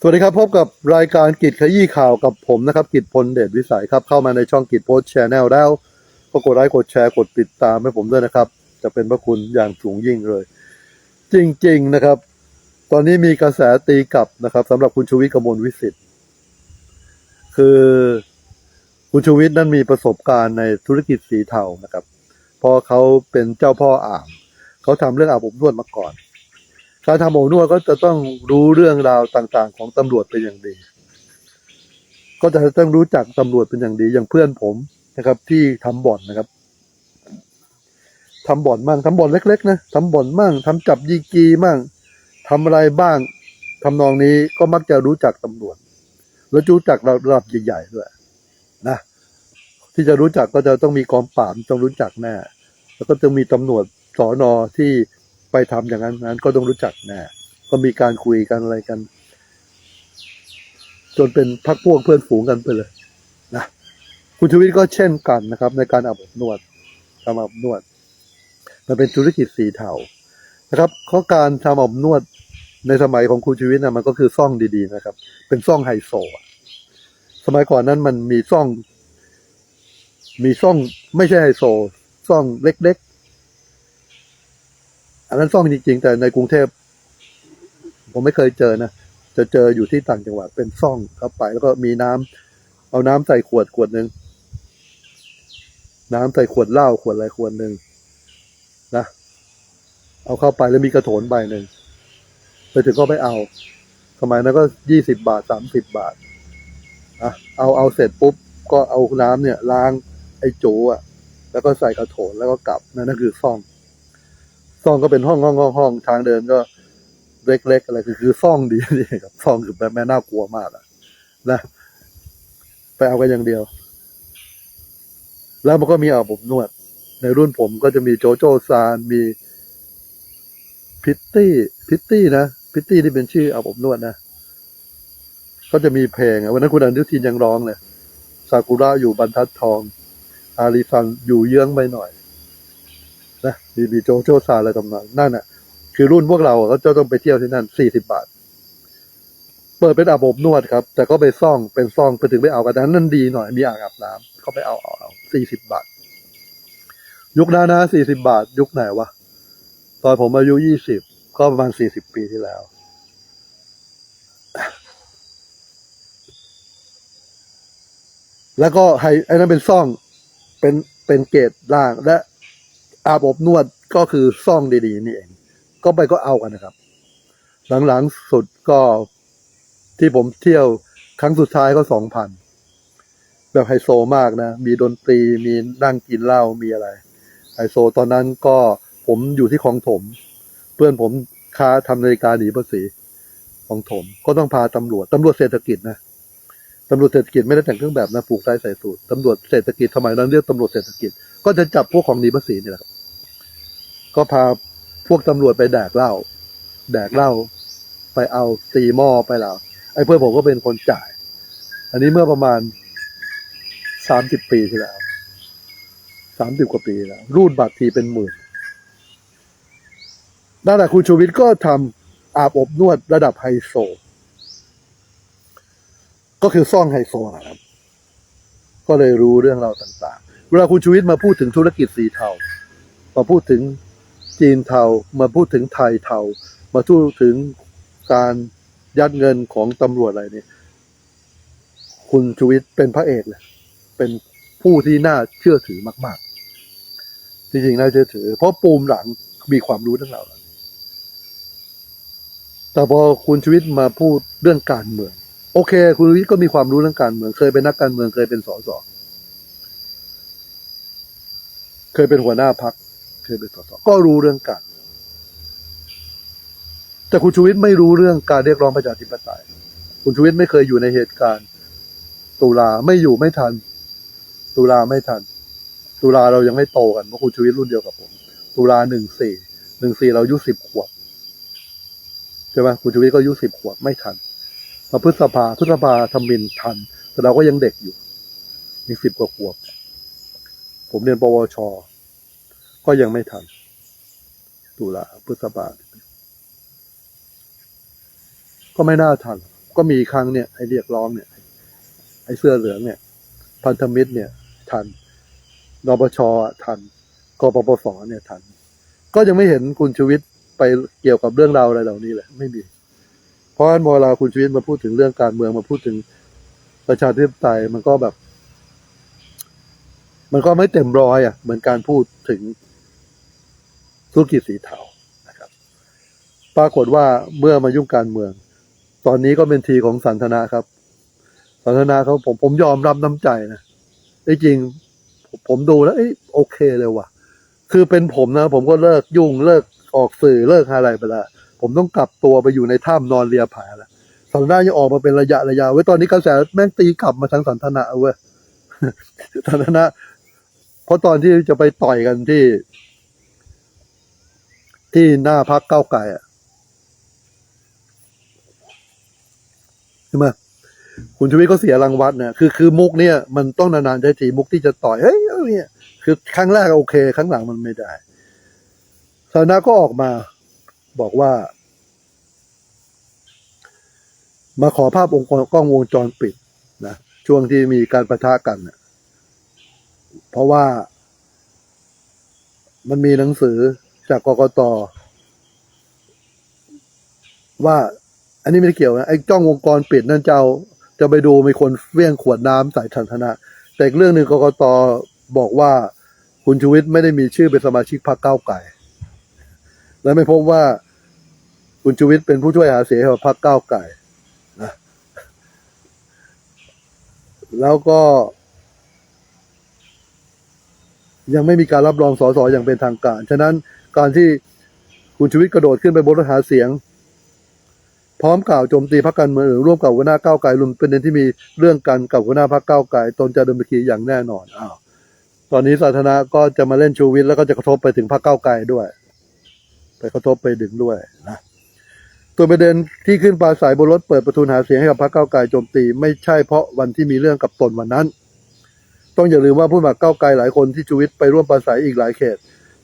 สวัสดีครับ พบกับรายการกิจขยี้ข่าวกับผมนะครับ กิจพลเดชวิสัยครับ เข้ามาในช่องกิจโพสแชนแนลแล้วก็กดไลค์กดแชร์กดติดตามให้ผมด้วยนะครับ จะเป็นพระคุณอย่างสูงยิ่งเลย จริง ๆนะครับ ตอนนี้มีกระแสตีกลับนะครับสำหรับคุณชูวิทย์กมลวิสิทธิ์คือคุณชูวิทย์นั้นมีประสบการณ์ในธุรกิจสีเทานะครับพราะเขาเป็นเจ้าพ่ออ่างเขาทำเรื่องอาบอบนวดมาก่อน การทำอาบอนวดก็จะต้องรู้เรื่องราวต่างๆ ของตำรวจเป็นอย่างดี ก็จะต้องรู้จักตำรวจเป็นอย่างดีอย่างเพื่อนผมนะครับ ที่ทำบ่อนนะครับทำบ่อนมั่งทำบ่อนเล็ก ๆ นะทำบ่อนมั่งทำจับยีกีมั่งทำอะไรบ้างทำนองนี้ก็มักจะรู้จักตำรวจ แล้วรู้จักระดับใหญ่ๆด้วยนะที่จะรู้จักก็จะต้องมีกองปราบต้องรู้จักแน่แล้วก็จะมีตำรวจสอนอที่ ไปทำอย่างนั้นนั้นก็ต้องรู้จักแน่ก็มีการคุยกันอะไรกัน จนเป็นพักพวกเพื่อนฝูงกันไปเลยนะคุณชูวิทย์ก็เช่นกันนะครับ ในการอาบอบนวดทำอาบอบนวด มันเป็นธุรกิจสีเทานะครับข้อการทำอาบอบนวดในสมัยของคุณชูวิทย์นะมันก็คือซ่องดีๆนะครับ เป็นซ่องไฮโซสมัยก่อนนั้นมันมีซ่อง มีซ่องไม่ใช่ไฮโซซ่องเล็ก อันนั้นซ่องจริงๆแต่ในกรุงเทพผมไม่เคยเจอนะจะเจออยู่ที่ต่างจังหวัดเป็นซ่องเข้าไป แล้วก็มีน้ำเอาน้ำใส่ขวดขวดหนึ่งน้ำใส่ขวดเหล้าขวดอะไรขวดหนึ่งนะเอาเข้าไปแล้วมีกระโถนใบหนึ่งไปถึงก็ไปเอาสมัยนั้นก็ยี่สิบบาทสามสิบบาทอะเอาเอาเสร็จปุ๊บก็เอาน้ำเนี่ยล้างไอ้โจอะ แล้วก็ใส่กระโถนแล้วก็กลับนั่นนั่นคือซ่อง ซ่องก็เป็นห้องห้องห้องห้องทางเดินก็เล็กๆอะไรคือคือซ่องดีนี่ครับซ่องคือแบบแม่น่ากลัวมากอะนะไปเอากันอย่างเดียว แล้วมันก็มีอาบอบนวด ในรุ่นผมก็จะมีโจโจซานมีพิตตี้พิตตี้นะพิตตี้ที่เป็นชื่ออาบอบนวดนะก็จะมีเพลงวันนั้นคุณอนุทินยังร้องเลยซากุระอยู่บรรทัดทอง อาริซันอยู่เยื้องไปหน่อย นะมีมีโจโจซาอะไรตำนองนั่นอะ คือรุ่นพวกเราก็จะต้องไปเที่ยวที่นั่นสี่สิบบาท เปิดเป็นอาบอบนวดครับ แต่ก็ไปซ่องเป็นซ่องไปถึงไปเอากันแต่นนั่นดีหน่อยมีอ่างอาบน้ำก็ไปเอาเอาเอาสี่สิบบาท ยุคนั้นนะสี่สิบาท ยุคไหนวะตอนผมอายุยี่สิบก็ประมาณสี่สิบปีที่แล้วแล้วก็ไฮไอ้นั้นเป็นซ่อง เป็นเป็นเกรดล่าง และ อาบอบนวดก็คือซ่องดีๆนี่เอง ก็ไปก็เอากันนะครับ หลังๆสุดก็ที่ผมเที่ยวครั้งสุดท้ายก็สองพันแบบไฮโซมากนะ มีดนตรีมีนั่งกินเหล้ามีอะไร ไฮโซตอนนั้นก็ผมอยู่ที่คลองถม เพื่อนผมค้าทำนาฬิกาหนีภาษีคลองถม ก็ต้องพาตำรวจตำรวจเศรษฐกิจนะตำรวจเศรษฐกิจไม่ได้แต่งเครื่องแบบนะผูกไทยใส่สูทตำรวจเศรษฐกิจสมัยนั้นเรียกตำรวจเศรษฐกิจ ก็จะจับพวกของหนีภาษีนี่แหละครับ ก็พาพวกตำรวจไปแดกเหล้าแดกเหล้าไปเอาตีหม้อไปแล้วไอ้เพื่อนผมก็เป็นคนจ่าย อันนี้เมื่อประมาณสามสิบปีที่แล้วสามสิบกว่าปีแล้ว รูดบัตรทีเป็นหมื่นนั่นแหละคุณชูวิทย์ก็ทำอาบอบนวดระดับไฮโซ ก็คือซ่องไฮโซนะครับ ก็เลยรู้เรื่องราวต่างๆ เวลาคุณชูวิทย์มาพูดถึงธุรกิจสีเทามาพูดถึง จีนเทามาพูดถึงไทยเทามาพูดถึงการยัดเงินของตำรวจอะไรเนี่ยคุณชูวิทย์เป็นพระเอกเลยเป็นผู้ที่น่าเชื่อถือมาก ๆ จริงๆน่าเชื่อถือ เพราะปูมหลังมีความรู้ทั้งเราแต่พอคุณชูวิทย์มาพูดเรื่องการเมือง โอเค คุณชูวิทย์ก็มีความรู้เรื่องการเมือง เคยเป็นนักการเมืองเคยเป็นสสเคยเป็นหัวหน้าพัก เคยเป็นสสก็รู้เรื่องการแต่คุณชูวิทย์ไม่รู้เรื่องการเรียกร้องประชาธิปไตย คุณชูวิทย์ไม่เคยอยู่ในเหตุการณ์ ตุลาไม่อยู่ไม่ทัน ตุลาไม่ทัน ตุลาเรายังไม่โตกันเพราะคุณชูวิทย์รุ่นเดียวกับผม ตุลาหนึ่งสี่หนึ่งสี่เราอายุสิบขวบใช่ไหมคุณชูวิทย์ก็อายุสิบขวบไม่ทันมาพฤษภาพฤษภาทำมินทัน แต่เราก็ยังเด็กอยู่มีสิบกว่าขวบ ผมเรียนปวช ก็ยังไม่ทัน ตุลาพฤษภาก็ไม่น่าทัน ก็มีครั้งเนี่ยไอ้เรียกร้องเนี่ย ไอ้เสื้อเหลืองเนี่ย พันธมิตรเนี่ย ทันนปชทันกปปสเนี่ยทัน ก็ยังไม่เห็นคุณชูวิทย์ไปเกี่ยวกับเรื่องราวอะไรเหล่านี้เลยไม่มีเพราะฉะนั้นเวลาคุณชูวิทย์มาพูดถึงเรื่องการเมืองมาพูดถึงประชาธิปไตยมันก็แบบ มันก็ไม่เต็มร้อยอะ เหมือนการพูดถึง ธุรกิจสีเทานะครับ ปรากฏว่าเมื่อมายุ่งการเมือง ตอนนี้ก็เป็นทีของสันทนาครับ สันทนาเขาผมผมยอมรับน้ำใจนะไอ้จริง ผมดูแล้วเอ้โอเคเลยว่ะ คือเป็นผมนะ ผมก็เลิกยุ่งเลิกออกสื่อเลิกอะไรไปละผมต้องกลับตัวไปอยู่ในถ้ำนอนเลียผาละสันทนายังออกมาเป็นระยะระยะไว้ยตอนนี้กระแสแม่งตีกลับมาทางสันทนาเว้ยสันทนาเพราะตอนที่จะไปต่อยกันที่ ที่หน้าพักเก้าวไก่อะใช่ไหมคุณชูวิทย์ก็เสียรางวัลเนี่ยคือคือมุกเนี่ยมันต้องนานๆใช้ทีมุกที่จะต่อยเฮ้ยเนี่ย คือครั้งแรกโอเค ครั้งหลังมันไม่ได้สาธารณะก็ออกมา บอกว่า มาขอภาพองค์กล้องวงจรปิดนะช่วงที่มีการประทะกันน่ะเพราะว่ามันมีหนังสือ จากกกตว่า อันนี้ไม่ได้เกี่ยวนะไอ้จ้องวงกรปิดนั่นจะเอาจะไปดูมีคนเฟี้ยงขวดน้ำใส่สันทนะแต่อีกเรื่องหนึ่งกกตบอกว่าคุณชูวิทย์ไม่ได้มีชื่อเป็นสมาชิกพรรคก้าวไก่และไม่พบว่าคุณชูวิทย์เป็นผู้ช่วยหาเสียงให้กับพรรคก้าวไก่นะแล้วก็ ยังไม่มีการรับรองสสอย่างเป็นทางการ ฉะนั้น การที่คุณชูวิทย์กระโดดขึ้นไปบนรถหาเสียง พร้อมกล่าวโจมตีพรรคการเมืองหรือร่วมกับหัวหน้าก้าวไกลรวมเป็นเด็นที่มีเรื่องกันกับหัวหน้าพรรคก้าวไกลตนจะดำเนินคดีอย่างแน่นอนอ้าวตอนนี้สาธารณะก็จะมาเล่นชูวิทย์แล้วก็จะกระทบไปถึงพรรคก้าวไกลด้วย ไปกระทบไปดึงด้วยนะตัวประเด็นที่ขึ้นปราศัยบนรถเปิดประทุนหาเสียงให้กับพรรคก้าวไกลโจมตี ไม่ใช่เพราะวันที่มีเรื่องกับตนวันนั้น ต้องอย่าลืมว่าผู้มัครก้าวไกลหลายคนที่ชูวิทย์ไปร่วมปราศัยอีกหลายเขต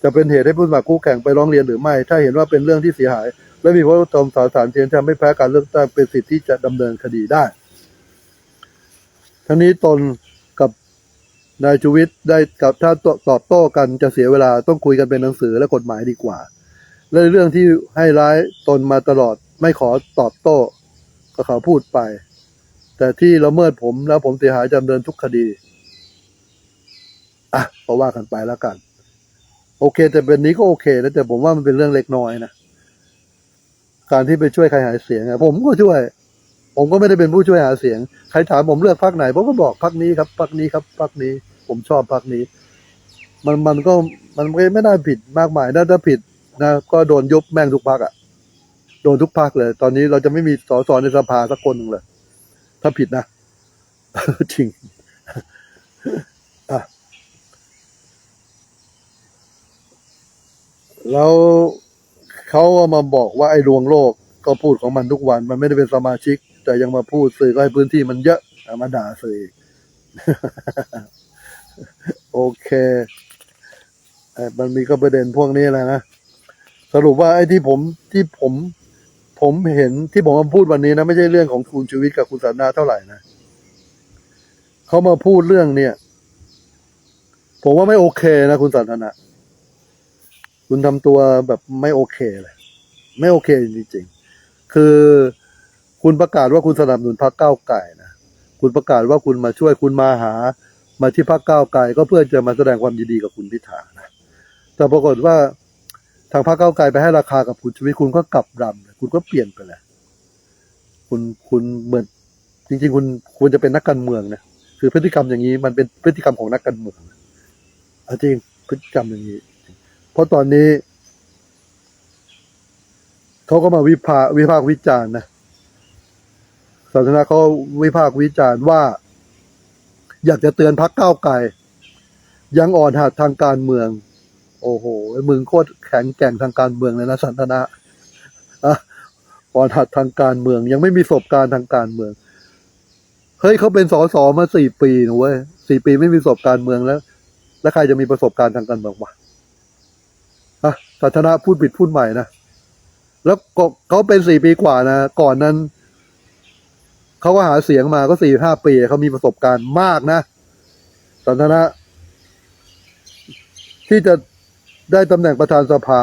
จะเป็นเหตุให้ผู้สมัครคู่แข่งไปร้องเรียนหรือไม่ ถ้าเห็นว่าเป็นเรื่องที่เสียหาย และมีพระตมสาสารเทียนทำให้แพ้การเลือกตั้งเป็นสิทธิ์ที่จะดำเนินคดีได้ ทั้งนี้ตนกับนายชูวิทย์ได้กับถ้าตอบโต้กันจะเสียเวลาต้องคุยกันเป็นหนังสือและกฎหมายดีกว่าและเรื่องที่ให้ร้ายตนมาตลอดไม่ขอตอบโต้ก็เขาพูดไป แต่ที่ละเมิดผมแล้วผมเสียหายจำเนินทุกคดี อะก็ว่ากันไปแล้วกัน โอเค แต่เป็นนี้ก็โอเคนะแต่ผมว่ามันเป็นเรื่องเล็กน้อยนะการที่ไปช่วยใครหาเสียงอะผมก็ช่วย ผมก็ไม่ได้เป็นผู้ช่วยหาเสียง ใครถามผมเลือกพรรคไหน ผมก็บอกพรรคนี้ครับพรรคนี้ครับพรรคนี้ ผมชอบพรรคนี้ มันมันก็มันไม่ไม่น่าผิดมากมายนะถ้าผิดนะก็โดนยุบแม่งทุกพรรคอะโดนทุกพรรคเลย ตอนนี้เราจะไม่มีสสในสภาสักคนหนึ่งเลย ถ้าผิดนะ จริงอะ แล้วเขาก็มาบอกว่าไอ้ลวงโลกก็พูดของมันทุกวัน มันไม่ได้เป็นสมาชิก แต่ยังมาพูดสื่อก็ให้พื้นที่มันเยอะเอามาด่าสื่ออีก โอเคเอ่อมันมีก็ประเด็นพวกนี้แหละนะ สรุปว่าไอ้ที่ผมที่ผม ผมเห็นที่ผมมาพูดวันนี้นะไม่ใช่เรื่องของคุณชูวิทย์กับคุณสันนาเท่าไหร่นะเขามาพูดเรื่องเนี่ย ผมว่าไม่โอเคนะคุณสันทนะ คุณทำตัวแบบไม่โอเคเลย ไม่โอเคจริงๆ คือคุณประกาศว่าคุณสนับสนุนพรรคก้าวไก่นะ คุณประกาศว่าคุณมาช่วยคุณมาหา มาที่พรรคก้าวไก่ก็เพื่อจะมาแสดงความยินดีกับคุณพิธานะ แต่ปรากฏว่าทางพรรคก้าวไก่ไปให้ราคากับคุณชีวิตคุณก็กลับรำคุณก็เปลี่ยนไปเลย คุณคุณเหมือนจริง ๆ คุณควรจะเป็นนักการเมืองนะ คือพฤติกรรมอย่างนี้มันเป็นพฤติกรรมของนักการเมืองจริงพฤติกรรมอย่างนี้ เพราะตอนนี้เขาก็มาวิพาวิพากวิจารณ์นะศาสนาเขาวิพากวิจารณ์ว่า อยากจะเตือนพักก้าวไกลยังอ่อนหัดทางการเมือง โอ้โหมึงโคตรแข็งแกร่งทางการเมืองเลยนะสันทนะอะอ่อนหัดทางการเมือง ยังไม่มีประสบการณ์ทางการเมืองเฮ้ยเขาเป็นสอสมาสี่ปีนะเว้ยสี่ปีไม่มีประสบการณ์เมืองแล้ว แล้วใครจะมีประสบการณ์ทางการเมืองวะ สันทนาพูดผิดพูดใหม่นะแล้วเขาเป็นสี่ปีกว่านะก่อนนั้นเขาก็หาเสียงมาก็สี่ห้าปีเขามีประสบการณ์มากนะสันทนะ ที่จะได้ตำแหน่งประธานสภา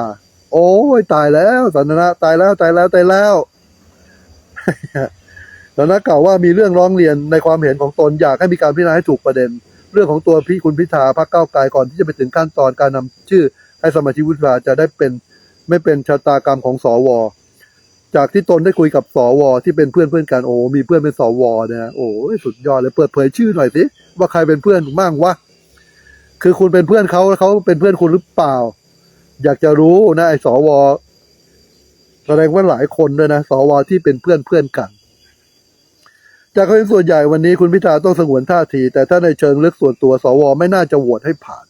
โอ้ยตายแล้วสันทนะ ตายแล้วตายแล้วตายแล้วสันทนะกล่าวว่ามีเรื่องร้องเรียนในความเห็นของตนอยากให้มีการพิจารณาให้ถูกประเด็น เรื่องของตัวพี่คุณพิธาพรรคก้าไกลก่อนที่จะไปถึงขั้นตอนการนำชื่อ ให้สมาชิกวุฒิสภาจะได้เป็นไม่เป็นชะตากรรมของสว จากที่ตนได้คุยกับสว ที่เป็นเพื่อนเพื่อนกันโอ้มีเพื่อนเป็นสวนะโอ้สุดยอดเลยเปิดเผยชื่อหน่อยสิว่าใครเป็นเพื่อนบ้างวะคือคุณเป็นเพื่อนเขาแล้วเขาเป็นเพื่อนคุณหรือเปล่า อยากจะรู้นะไอ้สวแสดงว่าหลายคนด้วยนะสวที่เป็นเพื่อนเพื่อนกัน จากคนส่วนใหญ่วันนี้คุณพิธาต้องสงวนท่าที แต่ถ้าในเชิงลึกส่วนตัว สวไม่น่าจะโหวตให้ผ่าน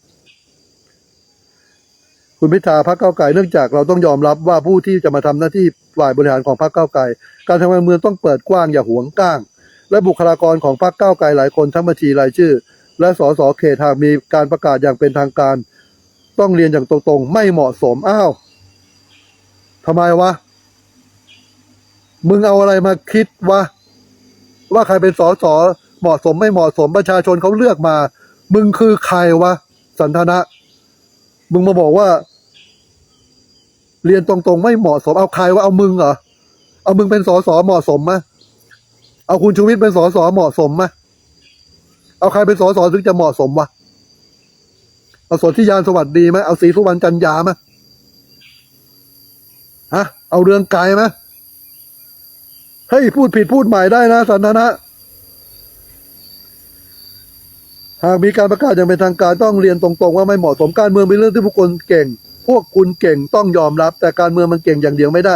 คุณพิธาพรรคเก้าไกลเนื่องจากเราต้องยอมรับว่าผู้ที่จะมาทำหน้าที่ฝ่ายบริหารของพรรคเก้าไกลการทำงานเมืองต้องเปิดกว้างอย่าหวงก้าง และบุคลากรของพรรคก้าไกลหลายคนทั้งบัญชีรายชื่อ และสสเขตหากมีการประกาศอย่างเป็นทางการ ต้องเรียนอย่างตรงๆ ไม่เหมาะสมอ้าวทำไมวะมึงเอาอะไรมาคิดวะว่าใครเป็นสสเหมาะสมไม่เหมาะสมประชาชนเขาเลือกมา มึงคือใครวะ สันทนะ มึงมาบอกว่า เรียนตรงๆ ไม่เหมาะสมเอาใครว่าเอามึงเหรอเอามึงเป็นสสเหมาะสมไหมเอาคุณชูวิทย์เป็นสสเหมาะสมไหมเอาใครเป็นสสถึงจะเหมาะสมวะเอาสนธิยานสวัสดีไหมเอาศรีสุวรรณจันยาไหมฮะเอาเรืองไกรไหมเฮ้ยพูดผิดพูดใหม่ได้นะสันทนะหากมีการประกาศอย่างเป็นทางการต้องเรียนตรงๆ ว่าไม่เหมาะสมการเมืองเป็นเรื่องที่ผู้คนเก่ง พวกคุณเก่งต้องยอมรับ แต่การเมืองมันเก่งอย่างเดียวไม่ได้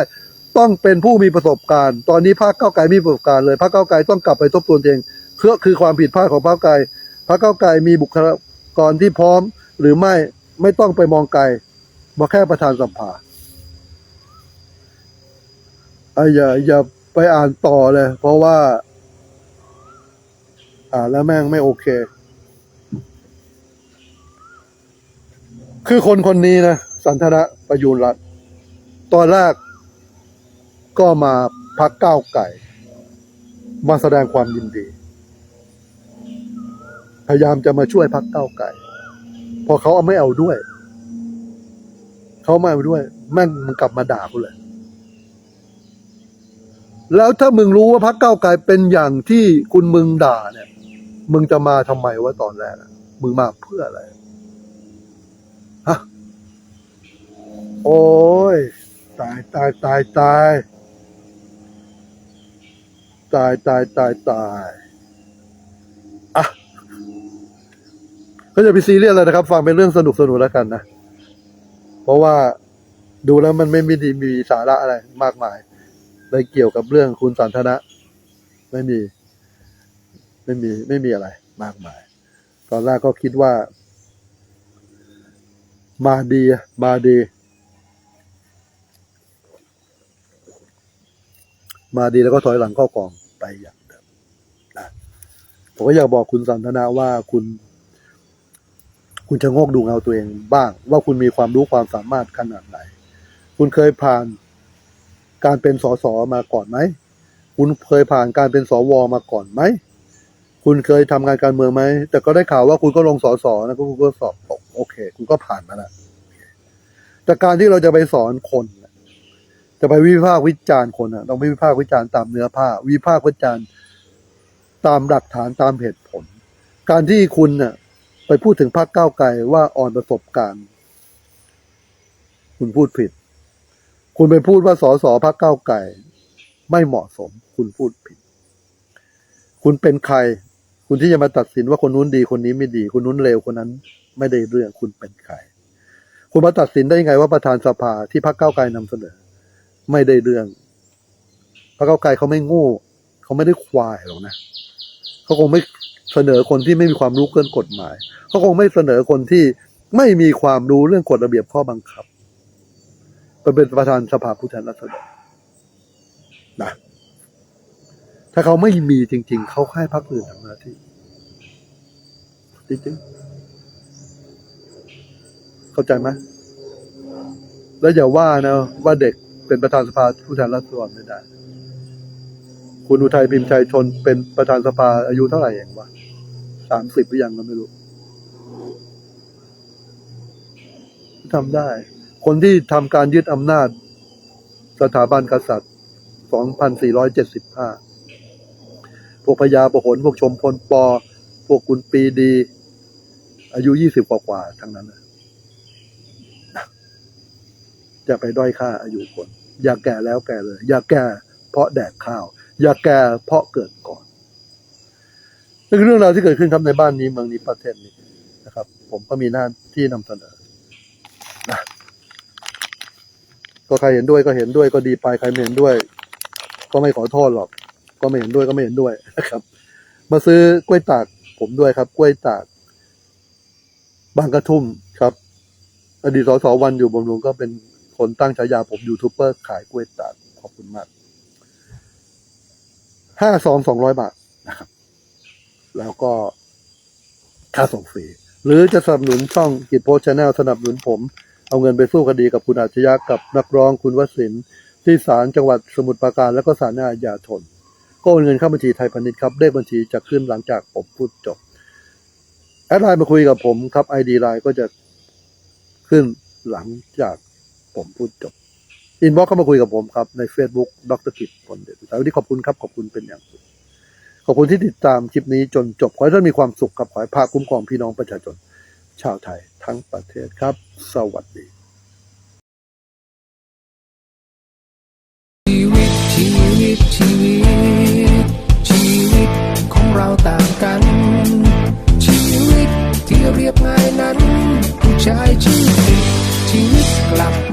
ต้องเป็นผู้มีประสบการณ์ ตอนนี้พรรคเก้าไกลมีประสบการณ์เลยพรรคเก้าไกลต้องกลับไปทบทวนเองเพื่อคือความผิดพลาดของพรรคเก้าไกลพรรคเก้าไกลมีบุคลากรที่พร้อม หรือไม่ไม่ต้องไปมองไกลมาแค่ประธานสภาอะอย่าอย่าไปอ่านต่อเลย เพราะว่า อ่านแล้วแม่งไม่โอเค คือคนคนนี้นะ สันทนะประยูรรัตน์ตอนแรกก็มาพักก้าวไก่ มาแสดงความยินดี พยายามจะมาช่วยพักก้าวไก่ พอเขาเอาไม่เอาด้วย เขาไม่เอาด้วย แม่งมันกลับมาด่ากูเลย แล้วถ้ามึงรู้ว่าพักเก้าวไกลเป็นอย่างที่คุณมึงด่าเนี่ย มึงจะมาทำไมวะตอนแรกมึงมาเพื่ออะไร ตายตายตายตายตายตายตายอะก็จะไปซีเรียสเลยนะครับ ฟังเป็นเรื่องสนุกสนุกแล้วกันนะ เพราะว่าดูแล้วมันไม่มีมีสาระอะไรมากมายเลยเกี่ยวกับเรื่องคุณสันทนะ ไม่มี ไม่มีไม่มีอะไรมากมาย ตอนแรกก็คิดว่า มาดีมาดี มาดีแล้วก็ถอยหลังเข้ากองไปอย่างเดิมนะผมก็อยากบอกคุณสันทนาว่าคุณ คุณจะโงกดูเงาตัวเองบ้าง ว่าคุณมีความรู้ความสามารถขนาดไหน คุณเคยผ่านการเป็นสสมาก่อนไหม คุณเคยผ่านการเป็นสวมาก่อนไหม คุณเคยทำงานการเมืองไหม แต่ก็ได้ข่าวว่าคุณก็ลงสสนะก็คุณก็สอบตกโอเค คุณก็ผ่านมาแล้วแต่การที่เราจะไปสอนคน จะไปวิพากษ์วิจารณ์คนอะต้องไม่วิพากษ์วิจารณ์ตามเนื้อผ้า วิพากษ์วิจารณ์ตามหลักฐานตามเหตุผล การที่คุณน่ะไปพูดถึงพรรคก้าวไกลว่าอ่อนประสบการณ์ คุณพูดผิด คุณไปพูดว่าสสพรรคก้าวไกลไม่เหมาะสม คุณพูดผิด คุณเป็นใคร คุณที่จะมาตัดสินว่าคนนู้นดีคนนี้ไม่ดี คนนู้นเลวคนนั้น ไม่ได้เรื่องคุณเป็นใคร คุณมาตัดสินได้ยังไงว่าประธานสภาที่พรรคก้าวไกลนำเสนอ ไม่ได้เรื่องพรรคก้าไกลเขาไม่โง่เขาไม่ได้ควายหรอกนะเขาคงไม่เสนอคนที่ไม่มีความรู้เรื่องกฎหมายเขาคงไม่เสนอคนที่ไม่มีความรู้เรื่องกฎระเบียบข้อบังคับไปเป็นประธานสภาผู้แทนราษฎรนะถ้าเขาไม่มีจริง ๆ เขาให้พรรคอื่นทำหน้าที่จริงๆเข้าใจไหมแล้วอย่าว่านะว่าเด็ก เป็นประธานสภาผู้แทนราษฎรไม่ได้ คุณอุทัยพิมพ์ชัยชนเป็นประธานสภาอายุเท่าไหร่เองวะสามสิบหรือยังก็ไม่รู้ทำได้ คนที่ทำการยึดอำนาจ สถาบันกษัตริย์ 2475 พวกพญาประหนพวกชมพลปอ พวกคุณปีดี อายุ 20 กว่ากว่าๆทั้งนั้นนะ จะไปด้อยค่าอายุคน อย่าแก่แล้วแก่เลย อย่าแก่เพราะแดกข้าว อย่าแก่เพราะเกิดก่อนนี่คือเรื่องราวที่เกิดขึ้นครับในบ้านนี้เมืองนี้ประเทศนี้นะครับ ผมก็มีหน้าที่นำเสนอนะก็ใครเห็นด้วยก็เห็นด้วยก็ดีไปใครไม่เห็นด้วย ก็ไม่ขอโทษหรอก ก็ไม่เห็นด้วยก็ไม่เห็นด้วยนะครับ มาซื้อกล้วยตากผมด้วยครับ กล้วยตาก บางกระทุ่มครับ อดีตสสวันอยู่บำรุงก็เป็น คนตั้งฉายาผมยูทูบเบอร์ขายกล้วยตากขอบคุณมากห้าซองสองร้อยบาทนะครับ แล้วก็ค่าส่งฟรีหรือจะสนับสนุนช่องกิจโพสชาแนลสนับสนุนผม เอาเงินไปสู้คดีกับคุณอาชญากับนักร้องคุณวสินที่ศาลจังหวัดสมุทรปราการแล้วก็ศาลอาญาธนก็โอนเงินเข้าบัญชีไทยพาณิชย์ครับเลขบัญชีจะขึ้นหลังจากผมพูดจบแอดไลน์มาคุยกับผมครับไอดีไลน์ก็จะขึ้นหลังจาก ผมพูดจบอินบ็อกเข้ามาคุยกับผมครับ ใน Facebook ดรกิจผลเด็ดแต่วันนี้ขอบคุณครับ ขอบคุณเป็นอย่างสูงขอบคุณที่ติดตามคลิปนี้จนจบ ขอให้ท่านมีความสุขกับขอให้ภาคคุ้มครองพี่น้องประชาชน ชาวไทยทั้งประเทศครับ สวัสดีชีวิตชีวิตชีวิตชีวิตของเราต่างกัน ชีวิตที่เรียบง่ายนั้นผู้ชายชื่อติดชีวิตกลับ